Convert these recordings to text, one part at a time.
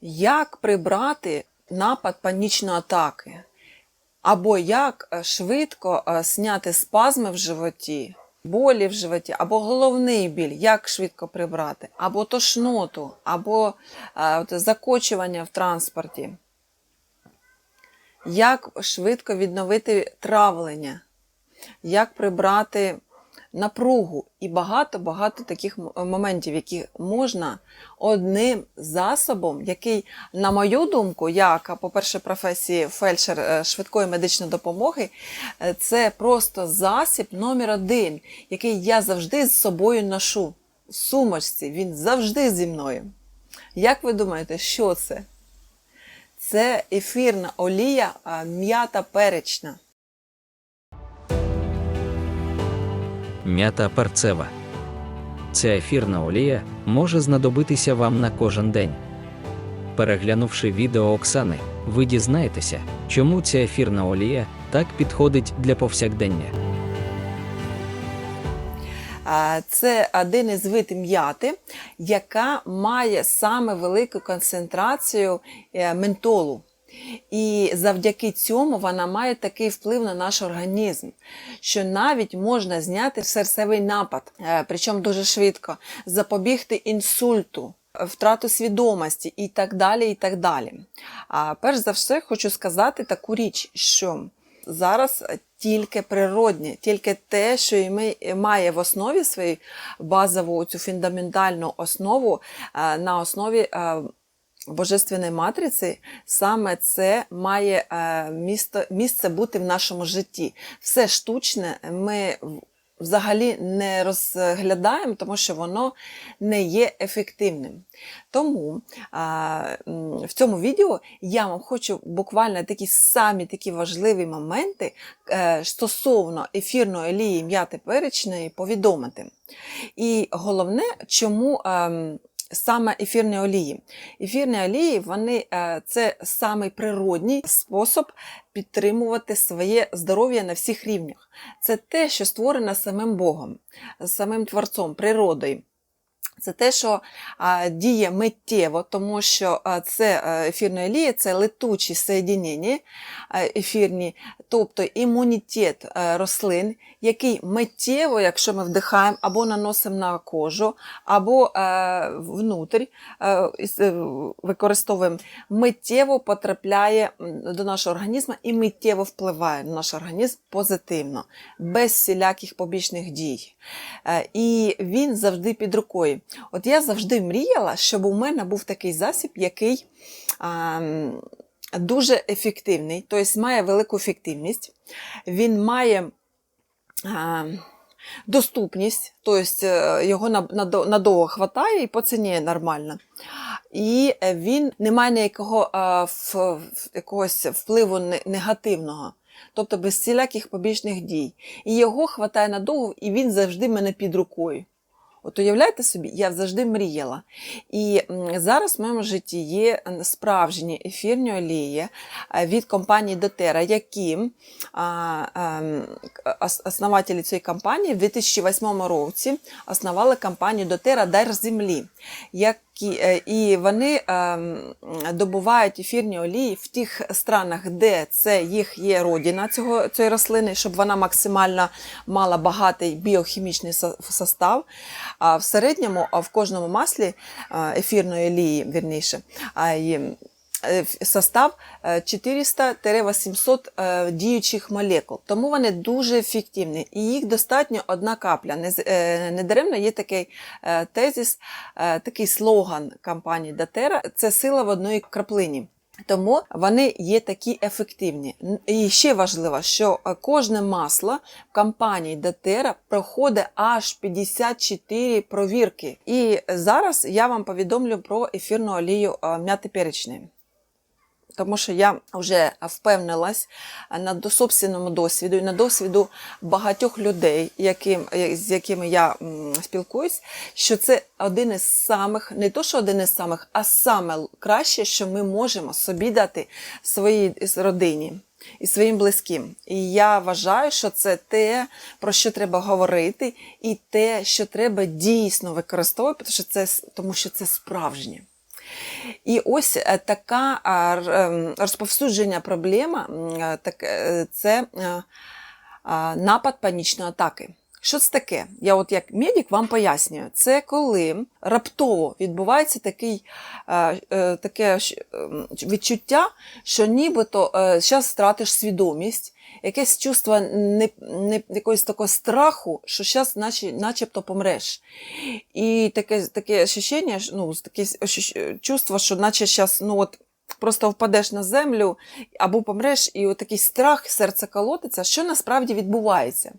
Як прибрати напад панічної атаки? Або як е, швидко е, зняти спазми в животі, болі в животі, або головний біль, як швидко прибрати, або тошноту, або е, закочування в транспорті. Як швидко відновити травлення, як прибрати напругу і багато-багато таких моментів, які можна одним засобом, який, на мою думку, як, по-перше, професії фельдшер е, швидкої медичної допомоги, е, це просто засіб номер один, який я завжди з собою ношу. В сумочці, він завжди зі мною. Як ви думаєте, що це? Це ефірна олія м'ята перечна. М'ята перцева. Ця ефірна олія може знадобитися вам на кожен день. Переглянувши відео Оксани, ви дізнаєтеся, чому ця ефірна олія так підходить для повсякдення. Це один із вид м'яти, яка має саме велику концентрацію е, ментолу. І завдяки цьому вона має такий вплив на наш організм, що навіть можна зняти серцевий напад, е, причому дуже швидко, запобігти інсульту, втрату свідомості і так далі. і так далі. А перш за все, хочу сказати таку річ, що зараз тільки природнє, тільки те, що ми- має в основі своїй базову цю фундаментальну основу е, на основі е, божественної матриці, саме це має е, місто, місце бути в нашому житті. Все штучне ми взагалі не розглядаємо, тому що воно не є ефективним. Тому а, в цьому відео я вам хочу буквально такі самі такі важливі моменти е, стосовно ефірної олії м'яти перечної повідомити. І головне, чому ем, саме ефірні олії. Ефірні олії вони, е, це самий природній спосіб підтримувати своє здоров'я на всіх рівнях. Це те, що створено самим Богом, самим Творцом, природою. Це те, що а, діє миттєво, тому що а, це е, ефірна олія, це летучі соєдинення е, ефірні, тобто імунітет е, рослин, який миттєво, якщо ми вдихаємо, або наносимо на кожу, або внутрь е, із- е, використовуємо, миттєво потрапляє до нашого організму і миттєво впливає на наш організм позитивно, без всіляких побічних дій. Е, І він завжди під рукою. От я завжди мріяла, щоб у мене був такий засіб, який а, дуже ефективний, тобто має велику ефективність, він має а, доступність, тобто е, його надовго хватає і по ціні нормально. І він не має ніякого якогось впливу негативного. Тобто без всіляких побічних дій. І його хватає надовго, і він завжди мене під рукою. От уявляєте собі, я завжди мріяла. І зараз в моєму житті є справжні ефірні олії е, від компанії Дотера, які основателі цієї компанії в 2008 році основали компанію Дотера Дар землі. Е, і вони ем, добувають ефірні олії в тих странах, де це їх є родина цього, цієї рослини, щоб вона максимально мала багатий біохімічний состав. А в середньому а в кожному маслі ефірної олії, вірніше, е, состав е, 400-800 е, діючих молекул. Тому вони дуже ефективні. І їх достатньо одна капля. Не, е, Недаремно є такий е, тезис, е, такий слоган компанії Дотера це сила в одній краплині. Тому вони є такі ефективні. І ще важливо, що е, кожне масло в компанії Дотера проходить аж 54 провірки. І зараз я вам повідомлю про ефірну олію е, м'яти перечної. Тому що я вже впевнилась на собственному досвіду і на досвіду багатьох людей, яким, з якими я спілкуюсь, що це один із самих, не то що один із самих, а саме краще, що ми можемо собі дати своїй родині і своїм близьким. І я вважаю, що це те, про що треба говорити, і те, що треба дійсно використовувати, тому що це, тому що це справжнє. І ось е, така ем, розповсюдження проблема е, е, це напад панічної атаки. Що це таке? Я от як медик вам пояснюю. Це коли раптово відбувається такий, е, е, таке ем, відчуття, що нібито зараз втратиш свідомість, якесь чувство не, не, якогось такого страху, що зараз наче, начебто помреш. І таке, таке ощущення, ну, таке чувство, що наче зараз ну, от, просто впадеш на землю або помреш, і от такий страх, серце колотиться, що насправді відбувається.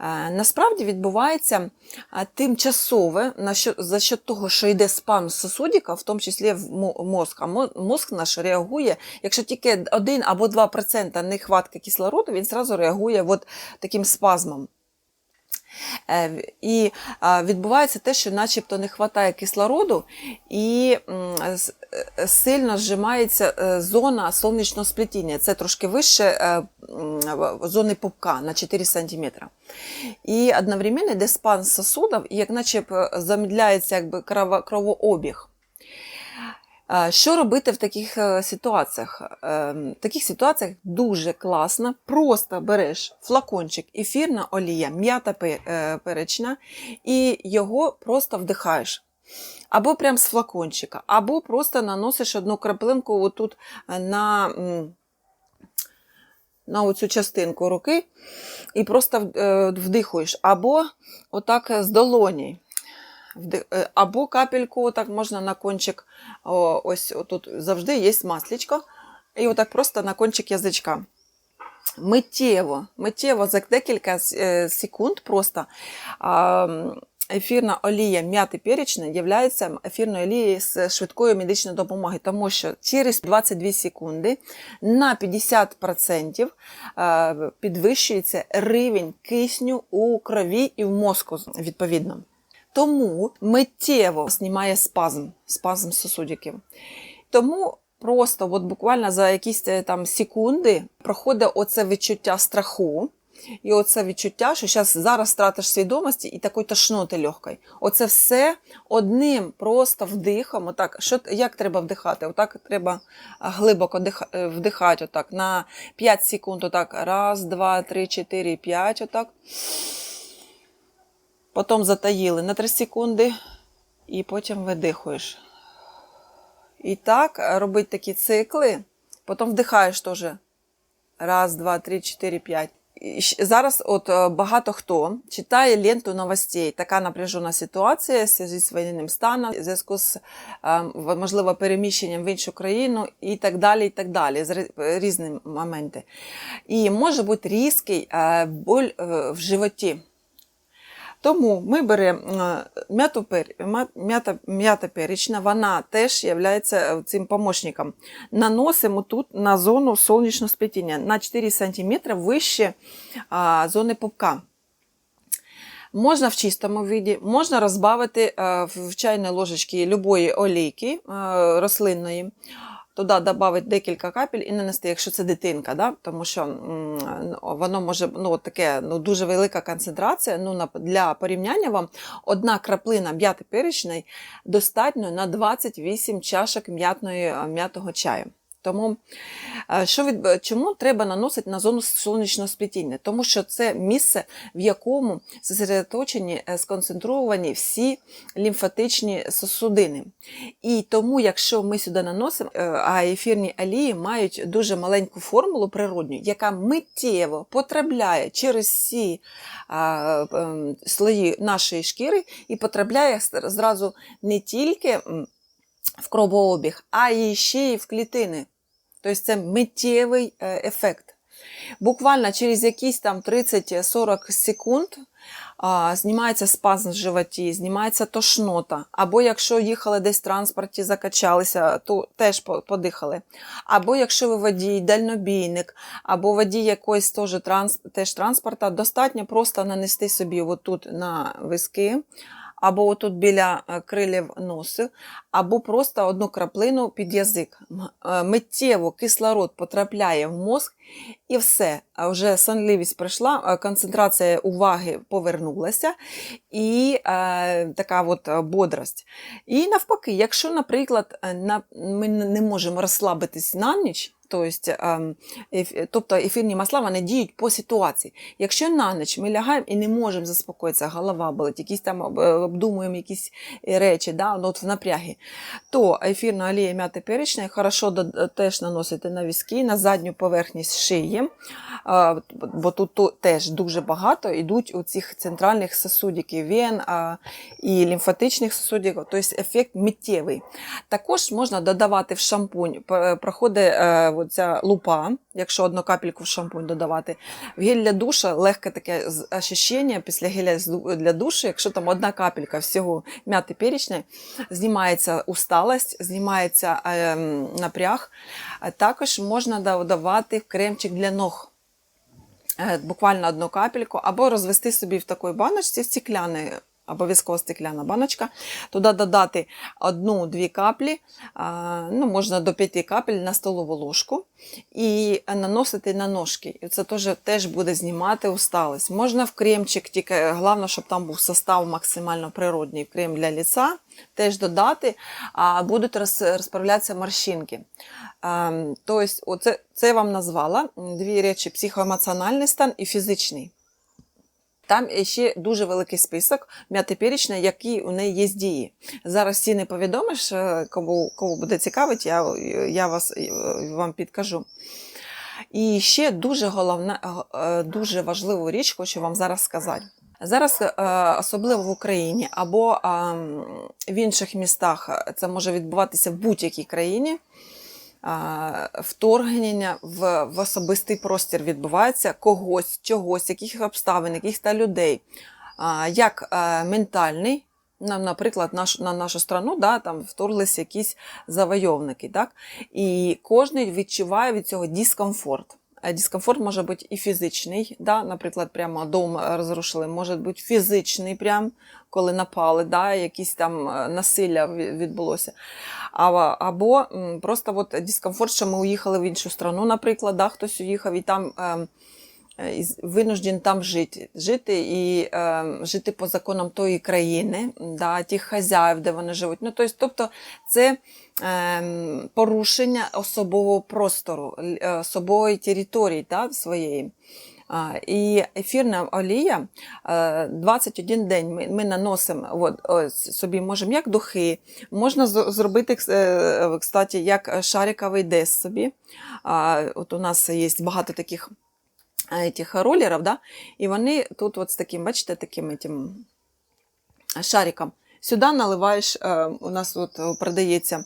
Е, Насправді відбувається е, тимчасове за що, того, що йде спам сосудика, в тому числі в мо- мозк. А мо- мозк наш реагує, якщо тільки 1 або 2% нехватки кислороду, він зразу реагує от таким спазмом. Е, І відбувається те, що начебто не вистачає кислороду, і е, сильно зжимається е, зона сонячного сплетіння. Це трошки вище зони пупка на 4 см. І одновременно йде спан сосудів, і як наче замедляється якби кровообіг. Е, Що робити в таких е, ситуаціях? Е, В таких ситуаціях дуже класно. Просто береш флакончик ефірна олія, м'ята перечна, і його просто вдихаєш. Або прям з флакончика, або просто наносиш одну краплинку отут на, на оцю частинку руки і просто вдихуєш. Або отак з долоні. Е, Або капельку так можна на кончик, ось тут завжди є маслічко, і отак просто на кончик язичка. Миттєво, миттєво за декілька е, секунд просто ефірна олія м'яти перечної є ефірною олією з швидкої медичної допомоги, тому що через 22 секунди на 50% е, підвищується рівень кисню у крові і в мозку відповідно. Тому миттєво знімає спазм, спазм сосудиків. Тому просто от буквально за якісь е, там секунди проходить оце відчуття страху. І оце відчуття, що зараз, зараз втратиш свідомості і такої тошноти легкої. Оце все одним просто вдихом. Отак, що, як треба вдихати? Отак треба глибоко е, вдихати. Отак, на 5 секунд. Отак. Раз, два, три, чотири, п'ять. Отак. Потім затаїли на 3 секунди, і потім видихуєш. І так е, робить такі цикли. Потім вдихаєш теж. Раз, два, три, чотири, п'ять. Зараз от е, багато хто читає ленту новостей. Така напряжена ситуація в зв'язку з воєнним станом, в зв'язку з е, можливо переміщенням в іншу країну і так далі. і так далі, з різні моменти. І може бути різкий боль в животі. Тому ми беремо е, м'яту м'ята, м'ята перечна, вона теж є цим помощником. Наносимо тут на зону сонячного сплетіння на 4 см вище зони пупка. Можна в чистому виді, можна розбавити е, в чайній ложечці любої олійки е, рослинної. Туди додати декілька капель і нанести, якщо це дитинка, да? тому що воно може ну, таке ну, дуже велика концентрація. Ну, для порівняння вам одна краплина м'яти перечної достатньо на 28 чашок м'ятого чаю. Тому е, що від... чому треба наносити на зону сонячного сплетіння? Тому що це місце, в якому зосередоточені, е, сконцентровані всі лімфатичні сосудини. І тому, якщо ми сюди наносимо, е, а ефірні олії мають дуже маленьку формулу природню, яка миттєво потрапляє через всі ем, слої нашої шкіри і потрапляє зразу не тільки в кровообіг, а і ще й в клітини. Тобто це миттєвий е, ефект. Буквально через якісь там 30-40 секунд знімається спазм в животі, знімається тошнота. Або якщо їхали десь в транспорті, закачалися, то теж подихали. Або якщо ви водій, дальнобійник, або водій якоїсь теж, транс, теж транспорта, достатньо просто нанести собі отут на виски або отут біля е, крилів носу, або просто одну краплину під язик. Е, Миттєво кислород потрапляє в мозк і все. Вже сонливість пройшла, е, концентрація уваги повернулася і е, така от бодрость. І навпаки, якщо, наприклад, на, ми не можемо розслабитись на ніч, еф- тобто ефірні масла вони діють по ситуації. Якщо на ніч ми лягаємо і не можемо заспокоїтися, голова болить, якісь там е, обдумуємо якісь е, речі, да, ну, от в напрягі, то ефірна олія м'яти перечня хорошо до- теж наносити на візки, на задню поверхність шиї, бо тут теж дуже багато йдуть у цих центральних сосудиків вен і лімфатичних сосудів, тобто ефект миттєвий. Також можна додавати в шампунь, проходить е, ця лупа, якщо одну капельку в шампунь додавати. В гель для душа легке таке ощущення після геля для душу, якщо там одна капелька всього м'яти перечня, знімається усталость, знімається е, напряг. Також можна додавати кремчик для ног. Е, Буквально одну капельку, або розвести собі в такій баночці стеклянної, обов'язково стекляна баночка, туди додати одну-дві каплі, ну, можна до п'яти капель на столову ложку і наносити на ножки. І це теж, теж буде знімати усталость. Можна в кремчик, тільки головне, щоб там був состав максимально природний, крем для лица, теж додати, а будуть розправлятися морщинки. Тобто, це я вам назвала дві речі: психоемоціональний стан і фізичний. Там ще дуже великий список м'ятиперічний, які у неї є дії. Зараз ціни повідомиш, е, кому, кому буде цікавить, я, я вас, е, вам підкажу. І ще дуже головна, е, дуже важливу річ хочу вам зараз сказати. Зараз, особливо в Україні або в інших містах, це може відбуватися в будь-якій країні. Вторгнення в, в особистий простір відбувається когось, чогось, яких обставин, яких та людей, як ментальний, наприклад, наш, на нашу страну да, там вторглися якісь завойовники. Так? І кожен відчуває від цього дискомфорт. Е, Дискомфорт може бути і фізичний, да? наприклад, прямо дом розрушили, може бути фізичний, прям, коли напали, да? якісь там е, насилля відбулося. Або просто от дискомфорт, що ми уїхали в іншу страну, наприклад, да? хтось уїхав і там. Е, винужден там жити, жити і е, жити по законам тої країни, да, тих хазяїв, де вони живуть. Ну, тобто, це е, порушення особового простору, е, особової території да, своєї. І ефірна олія е, 21 день ми, ми наносимо от, ось, собі, можемо як духи, можна зробити, е, кстати, як шариковий дес собі. От у нас є багато таких этих роллеров, да, і вони тут от з таким, бачите, таким этим шариком. Сюди наливаєш, е, у нас от е, продається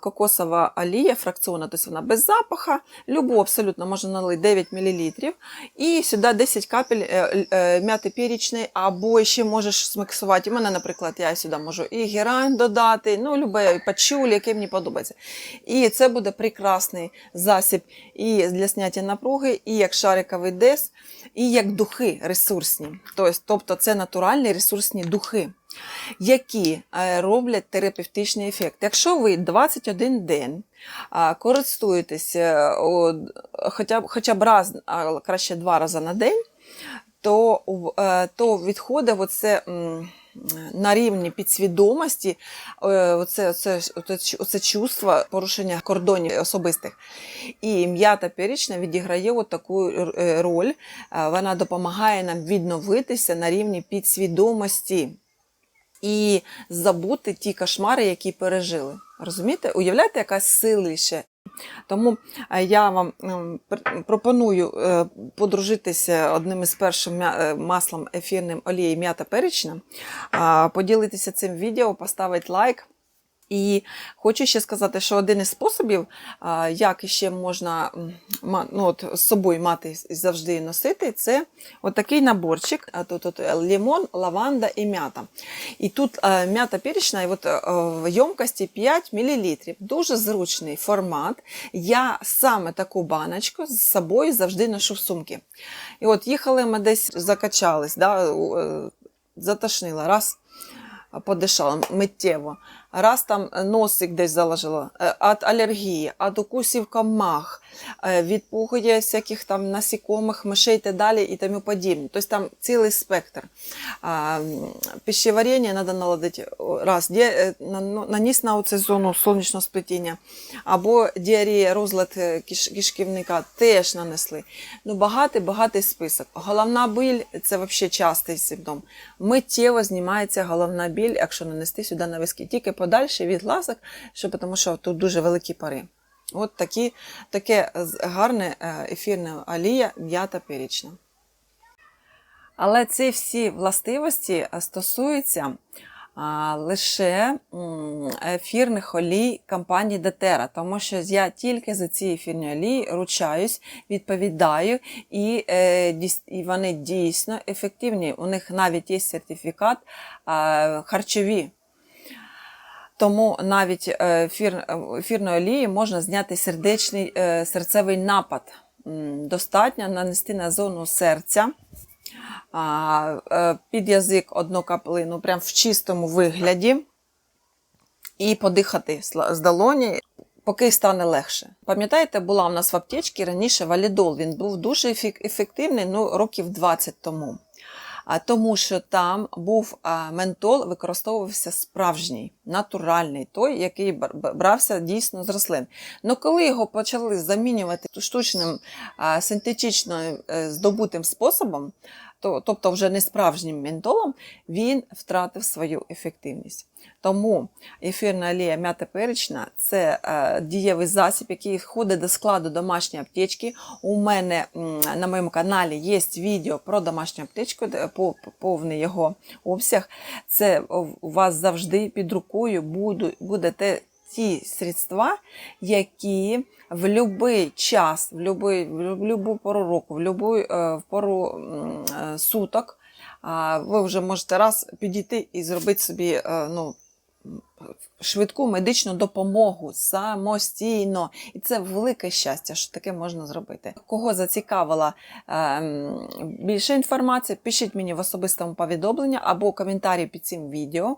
кокосова олія фракціонна, тобто вона без запаха, любу абсолютно можна налити 9 мл, і сюди 10 капель е, е, м'яти перечної, або ще можеш смиксувати. У мене, наприклад, я сюди можу і герань додати, ну, любе пачулі, яке мені подобається. І це буде прекрасний засіб і для зняття напруги, і як шариковий дес, і як духи ресурсні. Тобто, тобто це натуральні ресурсні духи, які е, роблять терапевтичний ефект. Якщо ви 21 день користуєтесь е, хоча б, хоча б раз, а краще два рази на день, то, е, то відходить оце, на рівні підсвідомості оце, оце, оце, оце чувство порушення кордонів особистих. І м'ята перечна відіграє таку роль. Вона допомагає нам відновитися на рівні підсвідомості і забути ті кошмари, які пережили. Розумієте? Уявляєте, яка силіше. Тому е, я вам ем, пропоную е, подружитися одним із першим е, маслом ефірним олією м'ята перечна, поділитися цим відео, поставити лайк. І хочу ще сказати, що один із способів, як ще можна ну, от, з собою мати завжди носити, це отакий наборчик. Тут, тут лимон, лаванда і м'ята. І тут м'ята перечна і от, е, в ємкості 5 мл. Дуже зручний формат. Я саме таку баночку з собою завжди ношу в сумки. І от їхали ми десь закачались, да, е, затошнила. Раз подишала миттєво. Раз там носик десь заложила, е, від алергії, від укусів комах, е, від пугає всяких там насікомих, мишей і так далі і тому подібне. Тобто там цілий спектр. Пищеварення треба наладити раз, е, ну, наніс на оцю зону сонячного сплетіння, або діарія, розлад е, кишківника теж нанесли. Ну, багатий, багатий список. Головна біль це взагалі частий симптом. Миттєво знімається головна біль, якщо нанести сюди на виски. Тільки подальше від ласок, що, тому що тут дуже великі пари. От такі, таке гарне е, ефірне олія м'ята перічна. Але ці всі властивості е, стосуються лише ефірних олій компанії Детера, тому що я тільки за ці ефірні олії ручаюсь, відповідаю, і, е, і вони дійсно ефективні. У них навіть є сертифікат харчові. Тому навіть е, ефір, ефірної олії можна зняти сердечний е, серцевий напад. Достатньо нанести на зону серця під язик одну каплину, прям в чистому вигляді, і подихати з долоні, поки стане легше. Пам'ятаєте, була у нас в аптечці раніше валідол. Він був дуже ефективний ну, років 20 тому. Тому що там був ментол, використовувався справжній, натуральний, той, який брався дійсно з рослин. Ну коли його почали замінювати штучним синтетично е, здобутим способом, тобто вже не справжнім ментолом, він втратив свою ефективність. Тому ефірна олія м'ята перечна це е, дієвий засіб, який входить до складу домашньої аптечки. У мене на моєму каналі є відео про домашню аптечку, повний його обсяг. Це у вас завжди під рукою буде те, ті средства, які в будь-який час, в будь-яку пору року, в будь-яку е, пору е, суток, ви вже можете раз підійти і зробити собі е, ну, швидку медичну допомогу самостійно. І це велике щастя, що таке можна зробити. Кого зацікавила ем, більше інформації, пишіть мені в особистому повідомленні або коментарі під цим відео.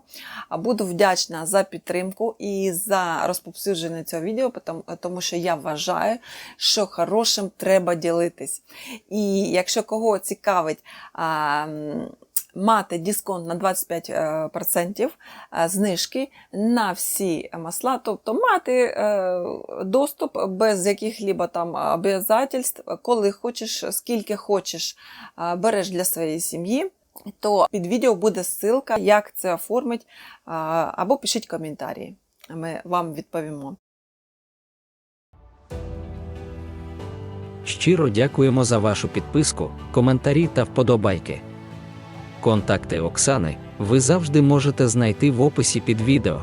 Буду вдячна за підтримку і за розповсюдження цього відео, тому- що я вважаю, що хорошим треба ділитись. І якщо кого цікавить, а, м, мати дисконт на 25% е, знижки на всі масла, тобто мати е, доступ без яких-либо там обов'язательств, коли хочеш, скільки хочеш, е, береш для своєї сім'ї. То під відео буде ссылка, як це оформить, або пишіть коментарі. Ми вам відповімо. Щиро дякуємо за вашу підписку, коментарі та вподобайки. Контакти Оксани ви завжди можете знайти в описі під відео.